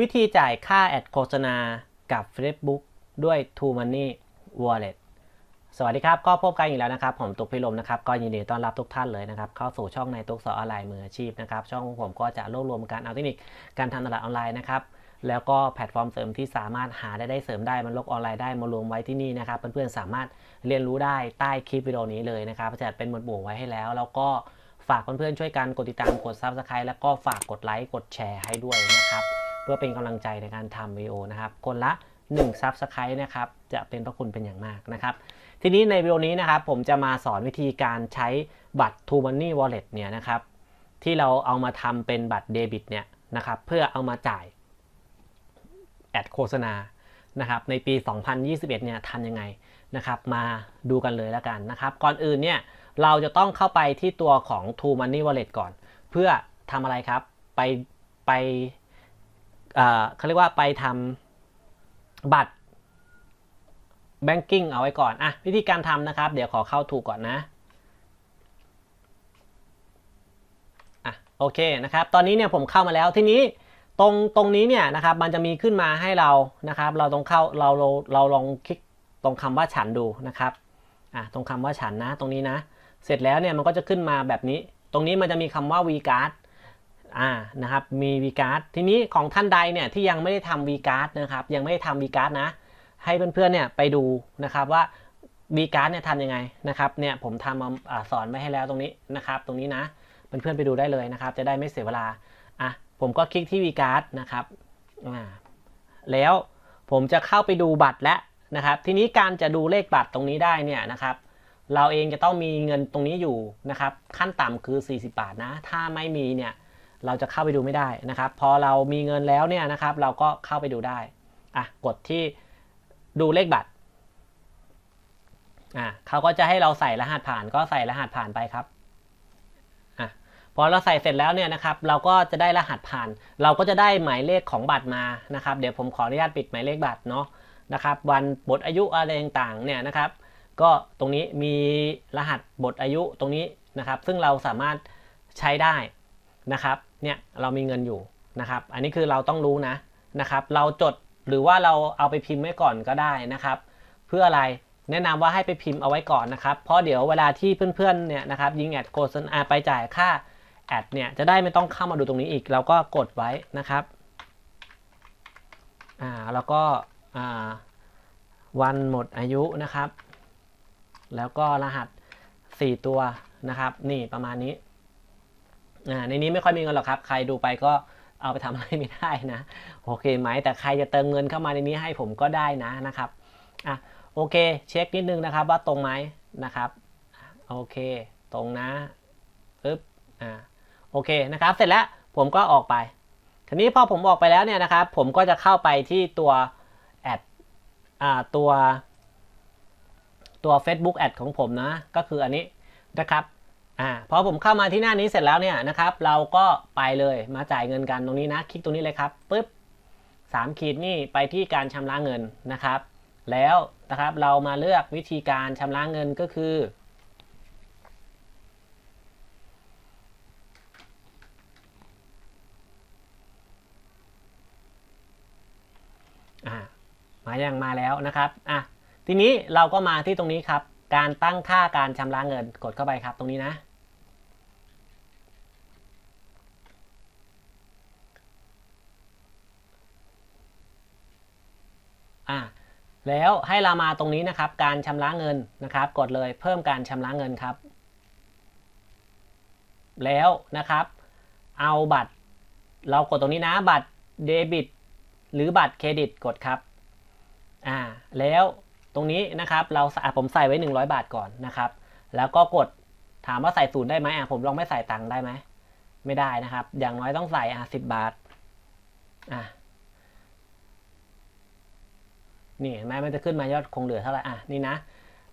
วิธีจ่ายค่าแอดโฆษณากับ Facebook ด้วย t o Money Wallet สวัสดีครับ ก็พบกันอีกแล้วนะครับ ผมตุ๊กพิรมนะครับ ก็ยินดีต้อนรับทุกท่านเลยนะครับ เข้าสู่ช่องในตุ๊กสอนออนไลน์มืออาชีพนะครับ ช่องของผมก็จะรวบรวมการเอาเทคนิคการทำตลาดออนไลน์นะครับ แล้วก็แพลตฟอร์มเสริมที่สามารถหาได้ได้เสริมได้มันโลกออนไลน์ได้มารวมไว้ที่นี่นะครับ เพื่อนๆสามารถเรียนรู้ได้ใต้คลิปวิดีโอนี้เลยนะครับจะเป็นหมวดหมู่ไว้ให้แล้ว แล้วก็ฝากเพื่อนๆช่วยกันกดติดตามกด Subscribe แล้วก็ฝากกดไลค์กดแชร์ให้ด้วยนะครับ เพื่อเป็นกำลังใจในการทำวิดีโอนะครับ คนละ1 Subscribe นะครับจะเป็นพระคุณเป็นอย่างมากนะครับ ทีนี้ในวิดีโอนี้นะครับผมจะมาสอนวิธีการใช้บัตร t o Money Wallet เนี่ยนะครับที่เราเอามาทำเป็นบัตรเดบิตเนี่ยนะครับเพื่อเอามาจ่ายแอดโฆษณานะครับในปี 2021 เนี่ยทำยังไงนะครับมาดูกันเลยแล้วกันนะครับ ก่อนอื่นเนี่ยเราจะต้องเข้าไปที่ตัวของ t o Money Wallet ก่อน เพื่อทำอะไรครับไปไป เขาเรียกว่าไปทำบัตร banking เอาไว้ก่อนอะวิธีการทำนะครับ เดี๋ยวขอเข้าถูกก่อนนะอะโอเคนะครับ ตอนนี้เนี่ยผมเข้ามาแล้วทีนี้ตรงตรงนี้เนี่ยนะครับมันจะมีขึ้นมาให้เรานะครับ เราต้องเข้าเราเราเราลองคลิกตรงคำว่าฉันดูนะครับอะตรงคำว่าฉันนะ ตรงนี้นะ เสร็จแล้วเนี่ยมันก็จะขึ้นมาแบบนี้ ตรงนี้มันจะมีคำว่า vcard อ่านะครับมี vcard ทีนี้ของท่านใดเนี่ยที่ยังไม่ได้ทำ vcard นะครับยังไม่ได้ทำ vcard นะ ให้เพื่อนๆเนี่ยไปดูนะครับว่า vcard เนี่ยทำยังไงนะครับเนี่ยผมทำมาสอนไว้ให้แล้วตรงนี้นะครับ ตรงนี้นะเพื่อนๆไปดูได้เลยนะครับ จะได้ไม่เสียเวลาอะผมก็คลิกที่ vcard นะครับอ่าแล้วผมจะเข้าไปดูบัตรแล้วนะครับ ทีนี้การจะดูเลขบัตรตรงนี้ได้เนี่ยนะครับเราเองจะต้องมีเงินตรงนี้อยู่นะครับ ขั้นต่ำคือ 40 บาทนะ ถ้าไม่มีเนี่ย เราจะเข้าไปดูไม่ได้นะครับ พอเรามีเงินแล้วเนี่ยนะครับ เราก็เข้าไปดูได้อะกดที่ดูเลขบัตรอะเขาก็จะให้เราใส่รหัสผ่านก็ใส่รหัสผ่านไปครับอะพอเราใส่เสร็จแล้วเนี่ยนะครับ เราก็จะได้รหัสผ่าน เราก็จะได้หมายเลขของบัตรมานะครับ เดี๋ยวผมขออนุญาตปิดหมายเลขบัตรเนาะนะครับ วันหมดอายุอะไรต่างๆเนี่ยนะครับ ก็ตรงนี้มีรหัสบทอายุตรงนี้นะครับ ซึ่งเราสามารถใช้ได้นะครับ เนี่ยเรามีเงินอยู่นะครับ อันนี้คือเราต้องรู้นะนะครับ เราจดหรือว่าเราเอาไปพิมพ์ไว้ก่อนก็ได้นะครับ เพื่ออะไรแนะนำว่าให้ไปพิมพ์เอาไว้ก่อนนะครับ เพราะเดี๋ยวเวลาที่เพื่อนๆเนี่ยนะครับยิงแอดโฆษณาไปจ่ายค่าแอดเนี่ยจะได้ไม่ต้องเข้ามาดูตรงนี้อีก เราก็กดไว้นะครับอ่าแล้วก็อ่าวันหมดอายุนะครับ แล้วก็รหัส 4 ตัวนะครับ นี่ประมาณนี้ ในนี้ไม่ค่อยมีเงินหรอกครับ ใครดูไปก็เอาไปทำอะไรไม่ได้นะ โอเคไหมแต่ใครจะเติมเงินเข้ามาในนี้ให้ผมก็ได้นะนะครับอะโอเค เช็คนิดนึงนะครับว่าตรงไหมนะครับโอเคตรงนะปึ๊บอ่าโอเคนะครับ เสร็จแล้วผมก็ออกไปทีนี้พอผมออกไปแล้วเนี่ยนะครับ ผมก็จะเข้าไปที่ตัวแอดอ่าตัวตัว Facebook Ad ของผมนะ ก็คืออันนี้นะครับ อ่าพอผมเข้ามาที่หน้านี้เสร็จแล้วเนี่ยนะครับ เราก็ไปเลยมาจ่ายเงินกันตรงนี้นะ คลิกตรงนี้เลยครับปึ๊บสามขีดนี่ไปที่การชำระเงินนะครับ แล้วนะครับเรามาเลือกวิธีการชำระเงินก็คืออ่ามายังมาแล้วนะครับ อะ ทีนี้เราก็มาที่ตรงนี้ครับ การตั้งค่าการชำระเงิน กดเข้าไปครับตรงนี้นะ อะแล้วให้เรามาตรงนี้นะครับ การชำระเงินนะครับ กดเลยเพิ่มการชำระเงินครับ แล้วนะครับ เอาบัตร เรากดตรงนี้นะบัตรเดบิตหรือบัตรเครดิตกดครับอ่าแล้วตรงนี้นะครับ เราอะผมใส่ไว้ 100 บาทก่อนนะครับ แล้วก็กดถามว่าใส่ศูนย์ได้ไหมอะผมลองไม่ใส่ตังค์ได้ไหมไม่ได้นะครับ อย่างน้อยต้องใส่อะสิบาทอะ นี่เห็นไหมมันจะขึ้นมายอดคงเหลือเท่าไหร่อะนี่นะ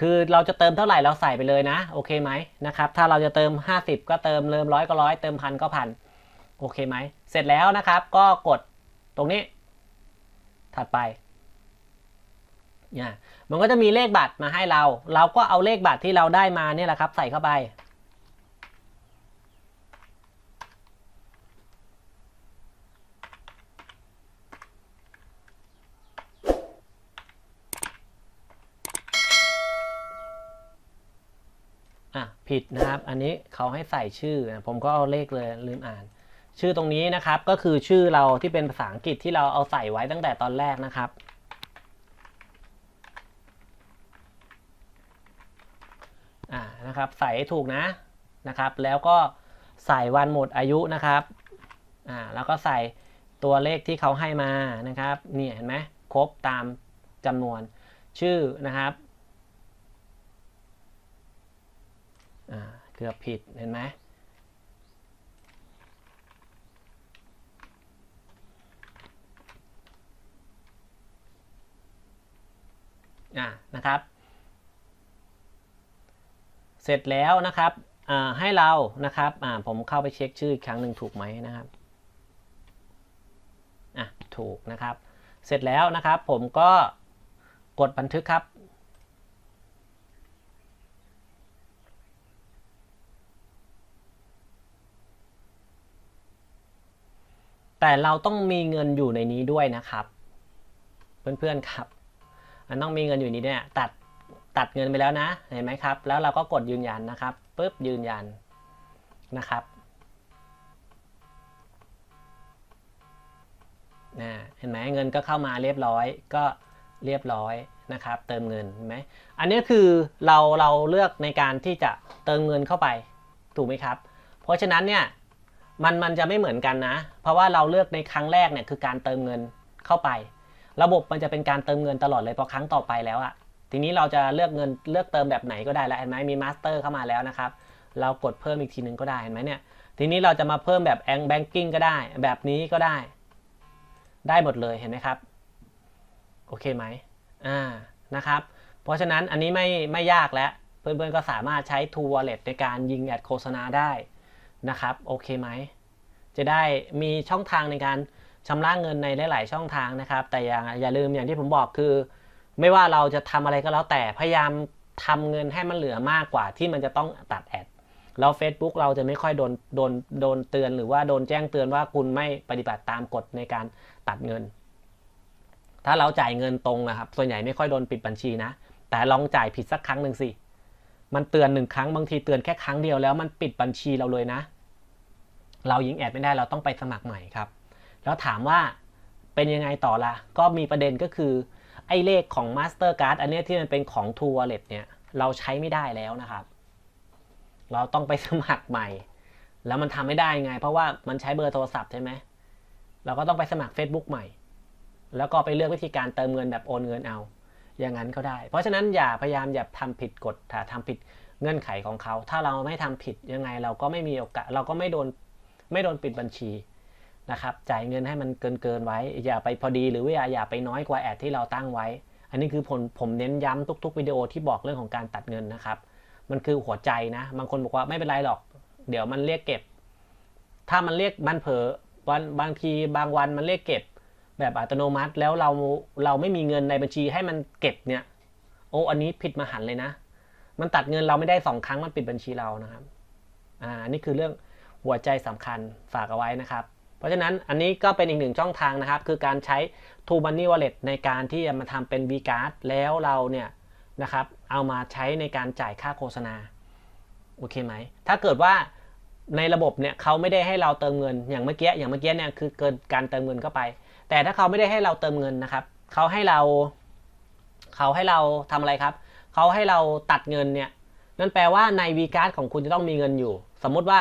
คือเราจะเติมเท่าไหร่เราใส่ไปเลยนะ โอเคไหมนะครับ ถ้าเราจะเติม 50 ก็เติมเริ่มร้อยก็ร้อยเติมพันก็พันโอเคไหม เสร็จแล้วนะครับ ก็กดตรงนี้ ถัดไปเนี่ยมันก็จะมีเลขบัตรมาให้เรา เราก็เอาเลขบัตรที่เราได้มาเนี่ยแหละครับ ใส่เข้าไป อ ผิดนะครับ อันนี้เขาให้ใส่ชื่อนะผมก็เอาเลขเลยลืมอ่าน ชื่อตรงนี้นะครับก็คือชื่อเราที่เป็นภาษาอังกฤษที่เราเอาใส่ไว้ตั้งแต่ตอนแรกนะครับ อ่านะครับใส่ให้ถูกนะนะครับ แล้วก็ใส่วันหมดอายุนะครับอ่าแล้วก็ใส่ตัวเลขที่เขาให้มานะครับนี่เห็นไหมครบตามจำนวนชื่อนะครับ อ่าเกือบผิดเห็นไหมอ่านะครับ เสร็จแล้วนะครับอ่าให้เรานะครับอ่าผมเข้าไปเช็คชื่ออีกครั้งหนึ่งถูกไหมนะครับอะถูกนะครับ เสร็จแล้วนะครับผมก็กดบันทึกครับ แต่เราต้องมีเงินอยู่ในนี้ด้วยนะครับ เพื่อนๆครับมันต้องมีเงินอยู่นี้เนี่ยตัดตัดเงินไปแล้วนะเห็นไหมครับ แล้วเราก็กดยืนยันนะครับปุ๊บยืนยันนะครับนะเห็นไหมเงินก็เข้ามาเรียบร้อยก็เรียบร้อยนะครับ เติมเงินเห็นไหมอันนี้คือเราเราเลือกในการที่จะเติมเงินเข้าไปถูกไหมครับ เพราะฉะนั้นเนี่ย มันมันจะไม่เหมือนกันนะ เพราะว่าเราเลือกในครั้งแรกเนี่ยคือการเติมเงินเข้าไป ระบบมันจะเป็นการเติมเงินตลอดเลยพอครั้งต่อไปแล้วอะทีนี้เราจะเลือกเงินเลือกเติมแบบไหนก็ได้แล้วเห็นไหมมีมาสเตอร์เข้ามาแล้วนะครับ เรากดเพิ่มอีกทีหนึ่งก็ได้เห็นไหมเนี่ย ทีนี้เราจะมาเพิ่มแบบแองแบงกิ้งก็ได้ แบบนี้ก็ได้ ได้หมดเลยเห็นไหมครับ โอเคไหมอ่านะครับ เพราะฉะนั้นอันนี้ไม่ไม่ยากแล้ว เพื่อนๆก็สามารถใช้ True Wallet ในการยิงแอดโฆษณาได้ นะครับโอเคไหมจะได้มีช่องทางในการชำระเงินในหลาย ๆ ช่องทางนะครับ แต่อย่าอย่าลืมอย่างที่ผมบอกคือ ไม่ว่าเราจะทำอะไรก็แล้วแต่พยายามทำเงินให้มันเหลือมากกว่าที่มันจะต้องตัดแอดแล้ว Facebook เราจะไม่ค่อยโดนโดนโดนเตือนหรือว่าโดนแจ้งเตือนว่าคุณไม่ปฏิบัติตามกฎในการตัดเงิน ถ้าเราจ่ายเงินตรงนะครับ ส่วนใหญ่ไม่ค่อยโดนปิดบัญชีนะ แต่ลองจ่ายผิดสักครั้งหนึ่งสิ มันเตือนหนึ่งครั้งบางทีเตือนแค่ครั้งเดียวแล้วมันปิดบัญชีเราเลยนะ เรายิงแอดไม่ได้เราต้องไปสมัครใหม่ครับ แล้วถามว่าเป็นยังไงต่อละ ก็มีประเด็นก็คือ ไอ้เลขของ Mastercard อันเนี้ยที่มันเป็นของ True Wallet เนี่ยเราใช้ไม่ได้แล้วนะครับ เราต้องไปสมัครใหม่ แล้วมันทำไม่ได้ไง เพราะว่ามันใช้เบอร์โทรศัพท์ใช่ไหมเราก็ต้องไปสมัคร Facebook ใหม่ แล้วก็ไปเลือกวิธีการเติมเงินแบบโอนเงินเอา อย่างนั้นก็ได้ เพราะฉะนั้นอย่าพยายามอย่าทำผิดกฎถ้าทำผิดเงื่อนไขของเขา ถ้าเราไม่ทำผิดยังไงเราก็ไม่มีโอกาส เราก็ไม่โดน ไม่โดนปิดบัญชีนะครับจ่ายเงินให้มันเกินเกินไว้ อย่าไปพอดีหรือว่าอย่าไปน้อยกว่าแอดที่เราตั้งไว้ อันนี้คือผมผมเน้นย้ำทุกๆวิดีโอที่บอกเรื่องของการตัดเงินนะครับ มันคือหัวใจนะ บางคนบอกว่าไม่เป็นไรหรอก เดี๋ยวมันเรียกเก็บ ถ้ามันเรียกมันเผลอวันบางทีบางวันมันเรียกเก็บ แบบอัตโนมัติแล้วเราเราไม่มีเงินในบัญชีให้มันเก็บเนี่ย โอ้อันนี้ผิดมหันเลยนะ มันตัดเงินเราไม่ได้สองครั้งมันปิดบัญชีเรานะครับอ่าอันนี้คือเรื่อง หัวใจสำคัญฝากเอาไว้นะครับ เพราะฉะนั้นอันนี้ก็เป็นอีกหนึ่งช่องทางนะครับ คือการใช้ True Money Wallet ในการที่จะมาทำเป็น V Card แล้วเราเนี่ยนะครับเอามาใช้ในการจ่ายค่าโฆษณาโอเคไหม ถ้าเกิดว่าในระบบเนี่ยเขาไม่ได้ให้เราเติมเงินอย่างเมื่อกี้อย่างเมื่อกี้เนี่ยคือเกินการเติมเงินเข้าไป แต่ถ้าเขาไม่ได้ให้เราเติมเงินนะครับเขาให้เราเขาให้เราทำอะไรครับเขาให้เราตัดเงินเนี่ยนั่นแปลว่าใน V Card ของคุณจะต้องมีเงินอยู่ สมมุติว่า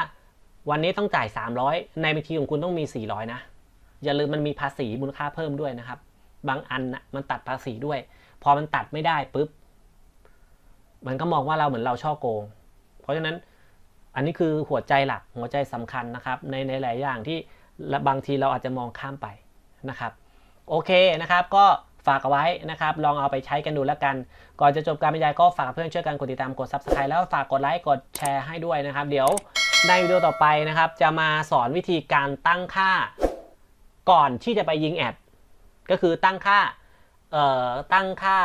วันนี้ต้องจ่าย 300 ในบัญชีของคุณต้องมี 400 นะ อย่าลืมมันมีภาษีมูลค่าเพิ่มด้วยนะครับ บางอันนะมันตัดภาษีด้วย พอมันตัดไม่ได้ปุ๊บ มันก็มองว่าเราเหมือนเราช่อโกง เพราะฉะนั้นอันนี้คือหัวใจหลักหัวใจสำคัญนะครับ ในในหลายอย่างที่บางทีเราอาจจะมองข้ามไปนะครับ โอเคนะครับก็ฝากเอาไว้นะครับ ลองเอาไปใช้กันดูแล้วกัน ก่อนจะจบการบรรยายก็ฝากเพื่อนช่วยกันกดติดตามกด subscribe แล้วฝากกดไลค์กดแชร์ให้ด้วยนะครับ เดี๋ยว ในวิดีโอต่อไปนะครับ จะมาสอนวิธีการตั้งค่าก่อนที่จะไปยิงแอด ก็คือตั้งค่าเอ่อตั้งค่า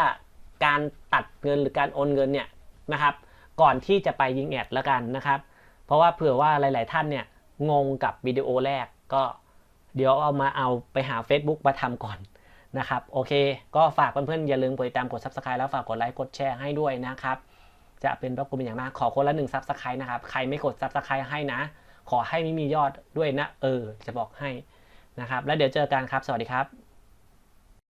การตัดเงินหรือการโอนเงินเนี่ยนะครับ ก่อนที่จะไปยิงแอดแล้วกันนะครับ เพราะว่าเผื่อว่าหลาย ๆ ท่านเนี่ยงงกับวิดีโอแรกก็เดี๋ยวเอามาเอาไปหา Facebook มาทำก่อนนะครับ โอเค ก็ฝากเพื่อนๆอย่าลืมกดติดตามกด Subscribe แล้วฝากกดไลค์กดแชร์ให้ด้วยนะครับ จะเป็นพระคุณเป็นอย่างมาก ขอคนละหนึ่งซับสไครต์นะครับ ใครไม่กดซับสไครต์ให้นะ ขอให้ไม่มียอดด้วยนะ เออ จะบอกให้นะครับ แล้วเดี๋ยวเจอกันครับ สวัสดีครับ